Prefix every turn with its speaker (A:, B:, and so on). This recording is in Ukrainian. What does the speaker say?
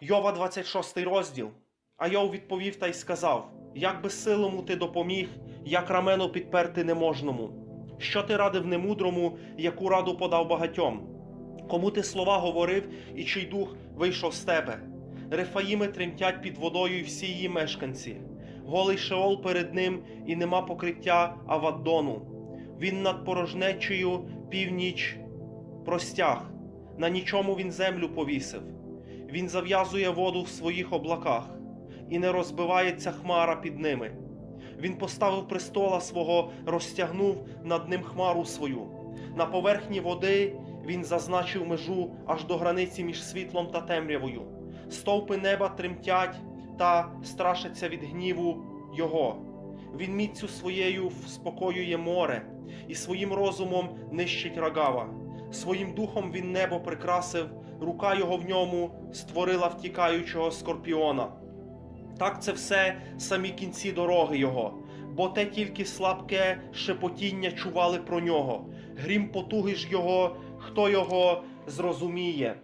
A: Йова 26 розділ. А Йов відповів та й сказав: Як би силому ти допоміг, як рамено підперти неможному. Що ти радив немудрому, яку раду подав багатьом? Кому ти слова говорив, і чий дух вийшов з тебе? Рефаїми тремтять під водою всі її мешканці. Голий Шеол перед ним, і нема покриття Аваддону. Він над порожнечею північ простяг, на нічому він землю повісив. Він зав'язує воду в своїх облаках, і не розбивається хмара під ними. Він поставив престола свого, розтягнув над ним хмару свою. На поверхні води він зазначив межу аж до границі між світлом та темрявою. Стовпи неба тремтять та страшаться від гніву його. Він міцю своєю вспокоює море і своїм розумом нищить рогава. Своїм духом він небо прикрасив, рука його в ньому створила втікаючого скорпіона. Так це все самі кінці дороги його, бо те тільки слабке шепотіння чували про нього. Грім потуги ж його, хто його зрозуміє.